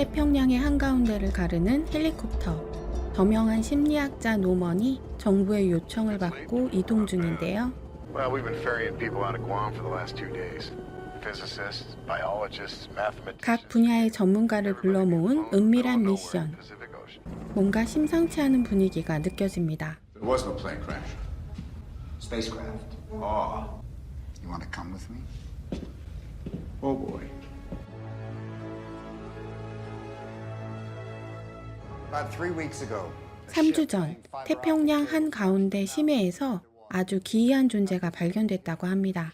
태평양의 한가운데를 가르는 헬리콥터. 저명한 심리학자 노먼이 정부의 요청을 받고 이동 중인데요. Well, we've been ferrying people out of Guam for the last two days. Physicists, biologists, mathematicians. 각 분야의 전문가를 불러 모은 은밀한 미션. Pacific Ocean. 뭔가 심상치 않은 분위기가 느껴집니다. There was no plane crash. Spacecraft. Oh, You want to come with me? oh boy. 3주 전 태평양 한가운데 심해에서 아주 기이한 존재가 발견됐다고 합니다.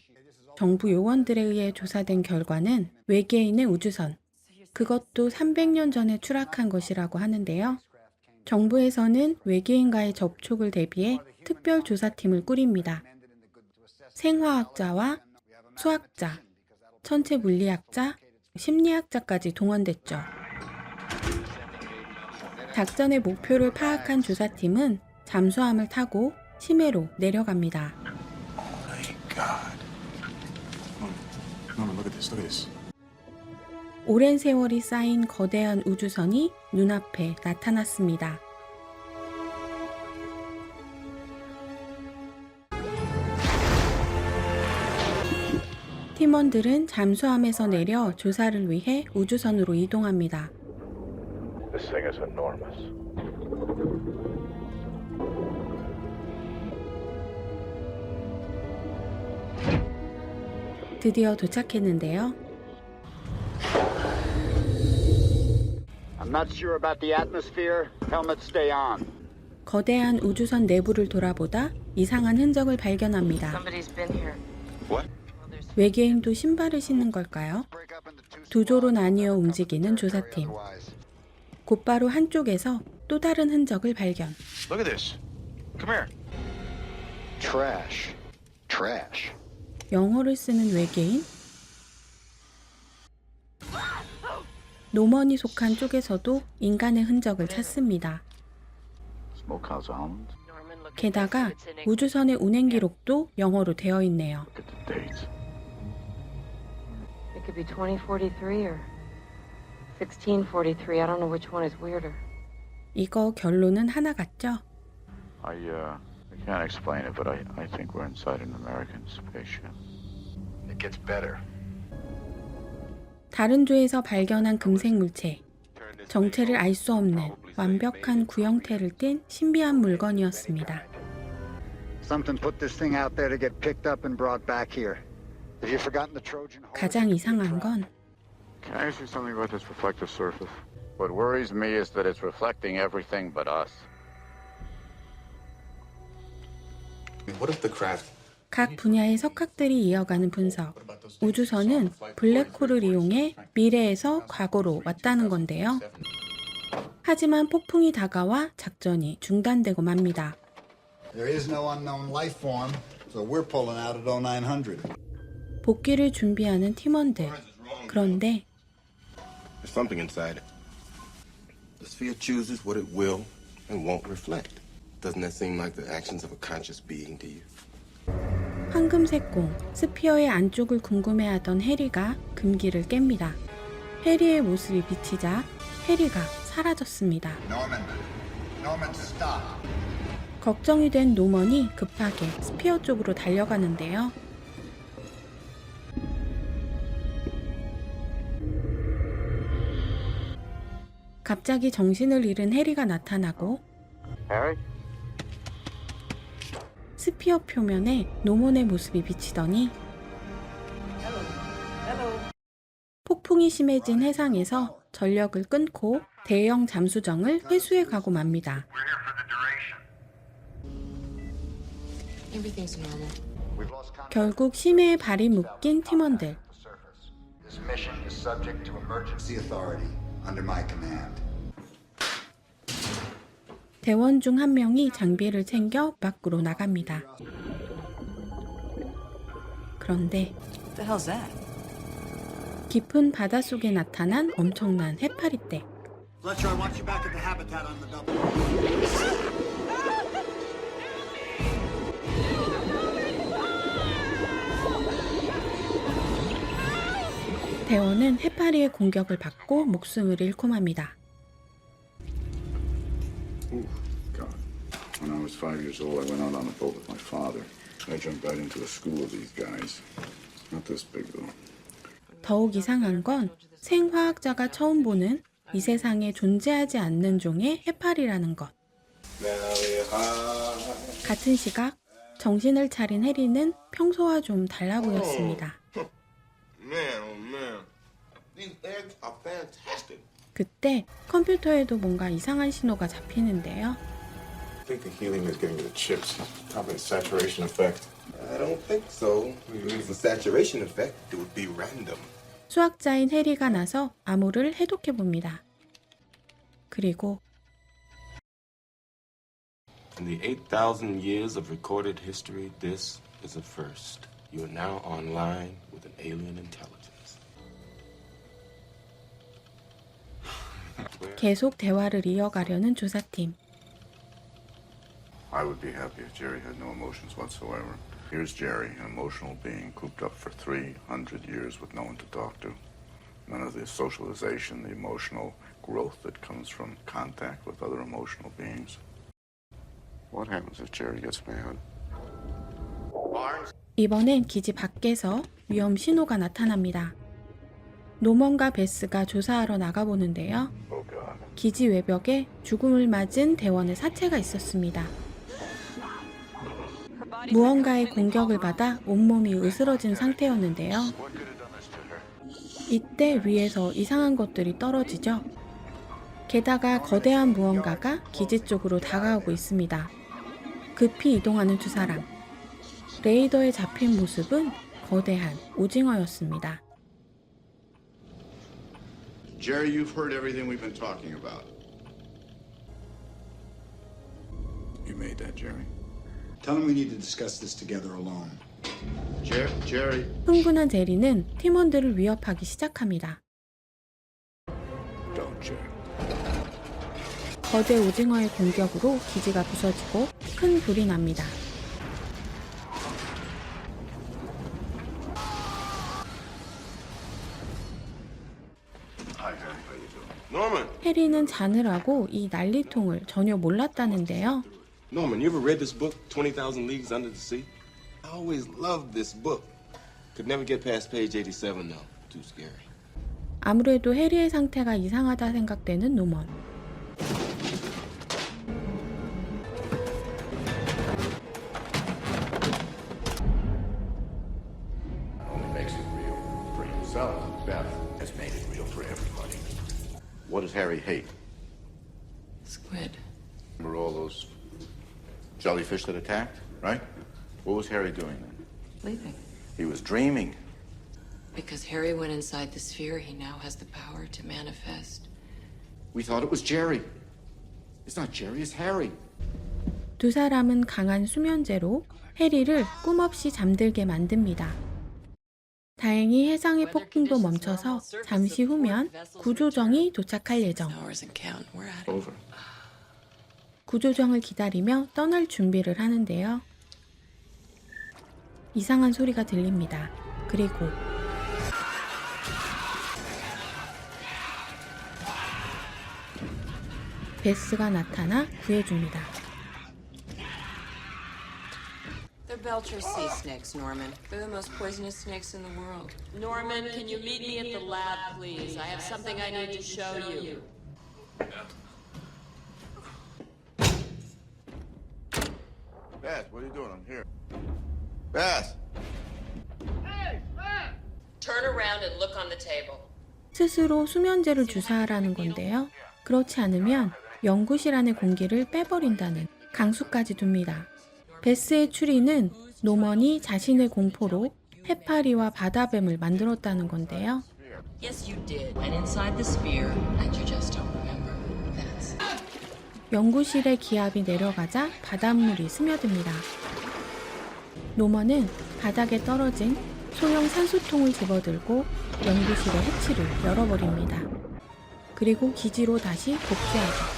정부 요원들에 의해 조사된 결과는 외계인의 우주선, 그것도 300년 전에 추락한 것이라고 하는데요. 정부에서는 외계인과의 접촉을 대비해 특별 조사팀을 꾸립니다. 생화학자와 수학자, 천체 물리학자, 심리학자까지 동원됐죠. 작전의 목표를 파악한 조사팀은 잠수함을 타고 심해로 내려갑니다. At this. 오랜 세월이 쌓인 거대한 우주선이 눈앞에 나타났습니다. 팀원들은 잠수함에서 내려 조사를 위해 우주선으로 이동합니다. This thing is enormous. 드디어 도착했는데요. I'm not sure about the atmosphere. Helmets stay on. 거대한 우주선 내부를 돌아보다 이상한 흔적을 발견합니다. Somebody's been here. What? 외계인도 신발을 신는 걸까요? 두 조로 나뉘어 움직이는 조사팀. 곧바로 한쪽에서 또 다른 흔적을 발견. Look at this. Come here. Trash. Trash. 영어를 쓰는 외계인? 노먼이 속한 쪽에서도 인간의 흔적을 찾습니다. Smokehouse 게다가. 우주선의 운행 기록도 영어로 되어 있네요. Look at the dates. It could be 2043 or 1643. I don't know which one is weirder. 이거 결론은 하나 같죠? I, uh, I can't explain it, but I, I think we're inside an American spaceship. It gets better. 다른 조에서 발견한 금색 물체. 정체를 알 수 없는 완벽한 구형태를 띤 신비한 물건이었습니다. Something put this thing out there to get picked up and brought back here. Have you forgotten the Trojan horse? 가장 이상한 건 Can I ask you something about this reflective surface? What worries me is that it's reflecting everything but us. What if the craft? 각 분야의 석학들이 이어가는 분석. 우주선은 블랙홀을 이용해 미래에서 과거로 왔다는 건데요. 하지만 폭풍이 다가와 작전이 중단되고 맙니다. There is no unknown life form, so we're pulling out at 0900. 복귀를 준비하는 팀원들. 그런데 There's something inside it. The sphere chooses what it will and won't reflect. Doesn't that seem like the actions of a conscious being to you? 황금색 공, 스피어의 안쪽을 궁금해하던 해리가 금기를 깹니다. 해리의 모습이 비치자 해리가 사라졌습니다. Norman. Norman, stop. 걱정이 된 노먼이 급하게 스피어 쪽으로 달려가는데요. 갑자기 정신을 잃은 해리가 나타나고 Harry? 스피어 표면에 노먼의 모습이 비치더니 폭풍이 심해진 해상에서 전력을 끊고 대형 잠수정을 회수해 가고 맙니다. 결국 심해에 발이 묶인 팀원들. with the surface. This mission is subject to emergency authority under my command. 대원 중 한 명이 장비를 챙겨 밖으로 나갑니다. 그런데 What the hell's that? 깊은 바닷속에 나타난 엄청난 해파리 떼. Fletcher, I want you back at the habitat on the double. 대원은 해파리의 공격을 받고 목숨을 잃고 맙니다. God. When I was five years old, I went out on a boat with my father. I jumped right into the school of these guys. Not this big, though. 더욱 이상한 건 생화학자가 처음 보는 이 세상에 존재하지 않는 종의 해파리라는 것. 같은 시각 정신을 차린 해리는 평소와 좀 달라 보였습니다. Man, oh man. These eggs are fantastic. 그때 컴퓨터에도 뭔가 이상한 신호가 잡히는데요. I think the helium is giving you the chips. Probably a saturation effect. I don't think so. If it was a saturation effect, it would be random. 수학자인 해리가 나서 암호를 해독해 봅니다. 그리고 In the 8,000 years of recorded history, this is a first. You are now online with an alien intelligence. 계속 대화를 이어가려는 조사팀. I would be happy if Jerry had no emotions whatsoever. Here's Jerry, an emotional being cooped up for 300 years with no one to talk to. None of the socialization, the emotional growth that comes from contact with other emotional beings. What happens if Jerry gets mad? 이번엔 기지 밖에서 위험 신호가 나타납니다. 노먼과 베스가 조사하러 나가보는데요. 기지 외벽에 죽음을 맞은 대원의 사체가 있었습니다. 무언가의 공격을 받아 온몸이 으스러진 상태였는데요. 이때 위에서 이상한 것들이 떨어지죠. 게다가 거대한 무언가가 기지 쪽으로 다가오고 있습니다. 급히 이동하는 두 사람. 레이더에 잡힌 모습은 거대한 오징어였습니다. Jerry, you've heard everything we've been talking about. You made that, Jerry. Tell him we need to discuss this together alone. Jer- Jerry. 흥분한 제리는 팀원들을 위협하기 시작합니다. Don't, Jerry. 거대 오징어의 공격으로 기지가 부서지고 큰 불이 납니다. 해리는 자느라고 이 난리통을 전혀 몰랐다는데요. Norman, you ever read this book, 20,000 Leagues Under the Sea? I always loved this book. Could never get past page 87, though. Too scary. 아무래도 해리의 상태가 이상하다 생각되는 노먼. Harry hate? Squid. Remember all those jellyfish that attacked, right? What was Harry doing then? Sleeping. He was dreaming. Because Harry went inside the sphere, he now has the power to manifest. We thought it was Jerry. It's not Jerry, it's Harry. 두 사람은 강한 수면제로 해리를 꿈없이 잠들게 만듭니다. 다행히 해상의 폭풍도 멈춰서 잠시 후면 구조정이 도착할 예정. 구조정을 기다리며 떠날 준비를 하는데요. 이상한 소리가 들립니다. 그리고 베스가 나타나 구해줍니다. They're Belcher sea snakes, Norman. They're the most poisonous snakes in the world. Norman, can you meet me at the lab, please? I have something I need to show you. Beth, what are you doing? I'm here. Beth! Turn around and look on the table. 스스로 수면제를 주사하라는 건데요. 그렇지 않으면 연구실 안의 공기를 빼버린다는 강수까지 둡니다. 베스의 추리는 노먼이 자신의 공포로 해파리와 바다뱀을 만들었다는 건데요. Yes, you did. And inside the sphere, And you just don't remember. That's. 연구실의 기압이 내려가자 바닷물이 스며듭니다. 노먼은 바닥에 떨어진 소형 산소통을 집어들고 연구실의 해치를 열어버립니다. 그리고 기지로 다시 복귀하죠.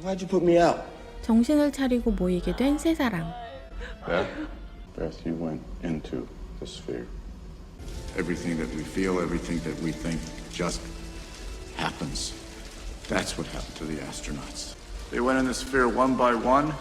What's going on? Why'd you put me out? 정신을 차리고 모이게 된 세 사람. Beth? Beth, you went into the sphere. Everything that we feel, everything that we think just happens. That's what happened to the astronauts. They went in the sphere one by one,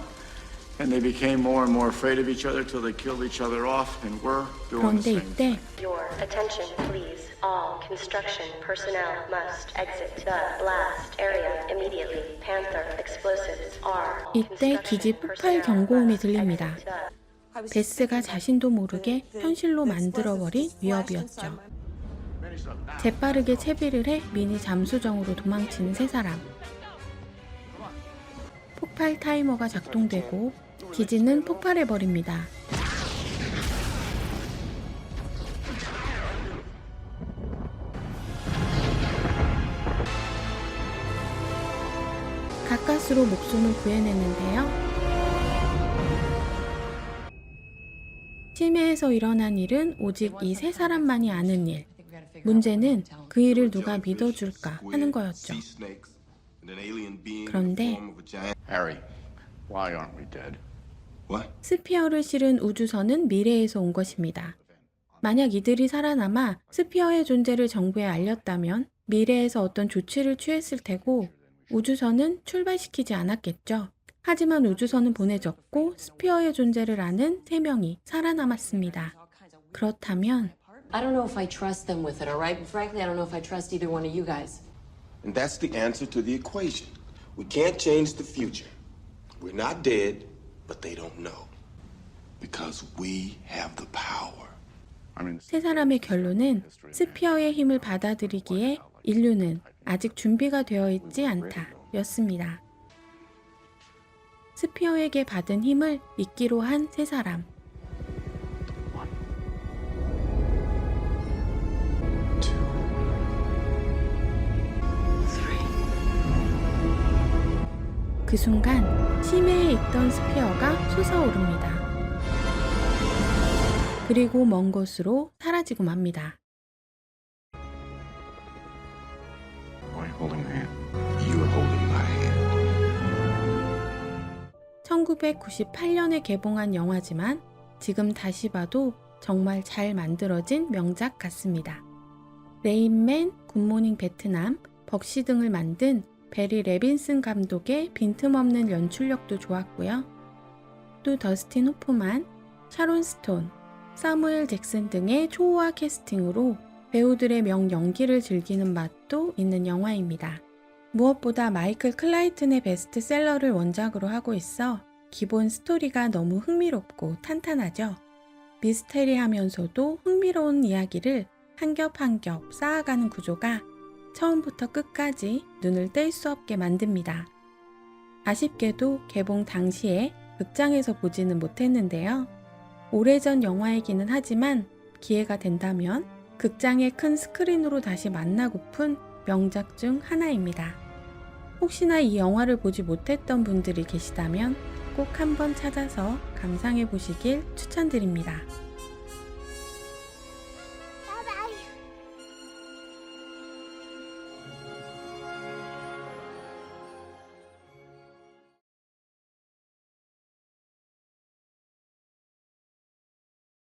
그런데 same 이때 Your attention, please. All construction personnel must exit the blast area immediately. Panther explosives are. 이때 기지 폭발 경고음이 들립니다. 베스가 자신도 모르게 현실로 만들어버린 위협이었죠. 재빠르게 채비를 해 미니 잠수정으로 도망치는 세 사람. 폭발 타이머가 작동되고 기지는 폭발해버립니다. 가까스로 목숨을 구해냈는데요. 심해에서 일어난 일은 오직 이 세 사람만이 아는 일. 문제는 그 일을 누가 믿어줄까 하는 거였죠. 그런데 스피어를 실은 우주선은 미래에서 온 것입니다. 만약 이들이 살아남아 스피어의 존재를 정부에 알렸다면 미래에서 어떤 조치를 취했을 테고 우주선은 출발시키지 않았겠죠. 하지만 우주선은 보내졌고 스피어의 존재를 아는 세 명이 살아남았습니다. 그렇다면 I don't know if I trust them with it, all right? Frankly, I don't know if I trust either one of you guys. And that's the answer to the equation. We can't change the future. We're not dead, but they don't know. Because we have the power. 세 사람의 결론은 스피어의 힘을 받아들이기에 인류는 아직 준비가 되어 있지 않다 였습니다. 스피어에게 받은 힘을 잊기로 한 세 사람. 그 순간 심해에 있던 스피어가 솟아오릅니다. 그리고 먼 곳으로 사라지고 맙니다. why are you holding my hand? You're holding my hand. 1998년에 개봉한 영화지만 지금 다시 봐도 정말 잘 만들어진 명작 같습니다. 레인맨, 굿모닝 베트남, 벅시 등을 만든 베리 레빈슨 감독의 빈틈없는 연출력도 좋았고요. 또 더스틴 호프만, 샤론 스톤, 사무엘 잭슨 등의 초호화 캐스팅으로 배우들의 명 연기를 즐기는 맛도 있는 영화입니다. 무엇보다 마이클 클라이튼의 베스트셀러를 원작으로 하고 있어 기본 스토리가 너무 흥미롭고 탄탄하죠. 미스테리하면서도 흥미로운 이야기를 한 겹 한 겹 쌓아가는 구조가 처음부터 끝까지 눈을 뗄 수 없게 만듭니다. 아쉽게도 개봉 당시에 극장에서 보지는 못했는데요. 오래전 영화이기는 하지만 기회가 된다면 극장의 큰 스크린으로 다시 만나고픈 명작 중 하나입니다. 혹시나 이 영화를 보지 못했던 분들이 계시다면 꼭 한번 찾아서 감상해 보시길 추천드립니다.